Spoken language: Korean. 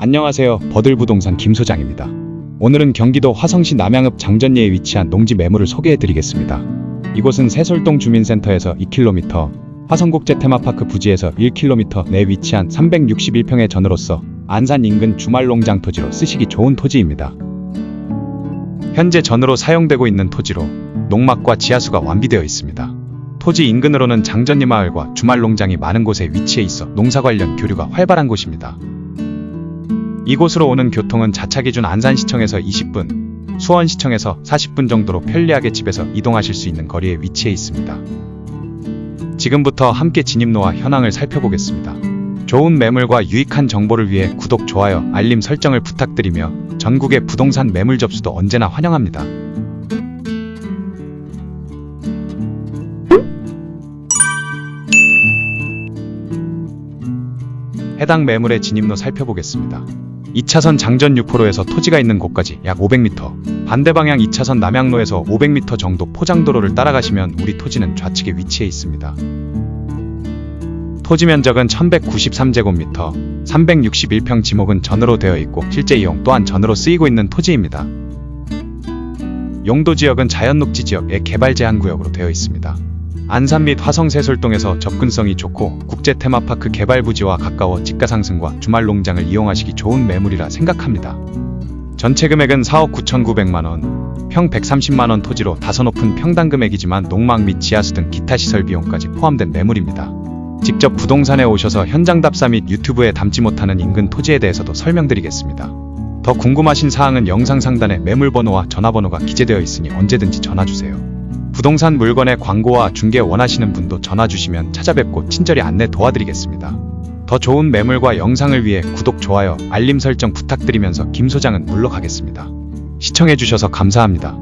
안녕하세요. 버들부동산 김소장입니다. 오늘은 경기도 화성시 남양읍 장전리에 위치한 농지 매물을 소개해 드리겠습니다. 이곳은 새솔동 주민센터에서 2km, 화성국제 테마파크 부지에서 1km 내 위치한 361평의 전으로서 안산 인근 주말농장 토지로 쓰시기 좋은 토지입니다. 현재 전으로 사용되고 있는 토지로 농막과 지하수가 완비되어 있습니다. 토지 인근으로는 장전리 마을과 주말농장이 많은 곳에 위치해 있어 농사 관련 교류가 활발한 곳입니다. 이곳으로 오는 교통은 자차 기준 안산시청에서 20분, 수원시청에서 40분 정도로 편리하게 집에서 이동하실 수 있는 거리에 위치해 있습니다. 지금부터 함께 진입로와 현황을 살펴보겠습니다. 좋은 매물과 유익한 정보를 위해 구독, 좋아요, 알림 설정을 부탁드리며 전국의 부동산 매물 접수도 언제나 환영합니다. 해당 매물의 진입로 살펴보겠습니다. 2차선 장전 6호로에서 토지가 있는 곳까지 약 500m, 반대 방향 2차선 남양로에서 500m 정도 포장도로를 따라가시면 우리 토지는 좌측에 위치해 있습니다. 토지 면적은 1193제곱미터, 361평 지목은 전으로 되어 있고 실제 이용 또한 전으로 쓰이고 있는 토지입니다. 용도 지역은 자연녹지 지역의 개발 제한 구역으로 되어 있습니다. 안산 및 화성 세솔동에서 접근성이 좋고 국제 테마파크 개발 부지와 가까워 집가 상승과 주말 농장을 이용하시기 좋은 매물이라 생각합니다. 전체 금액은 4억 9,900만 원, 평 130만 원 토지로 다소 높은 평당 금액이지만 농막 및 지하수 등 기타 시설 비용까지 포함된 매물입니다. 직접 부동산에 오셔서 현장 답사 및 유튜브에 담지 못하는 인근 토지에 대해서도 설명드리겠습니다. 더 궁금하신 사항은 영상 상단에 매물 번호와 전화번호가 기재되어 있으니 언제든지 전화 주세요. 부동산 물건의 광고와 중개 원하시는 분도 전화 주시면 찾아뵙고 친절히 안내 도와드리겠습니다. 더 좋은 매물과 영상을 위해 구독, 좋아요, 알림 설정 부탁드리면서 김 소장은 물러가겠습니다. 시청해주셔서 감사합니다.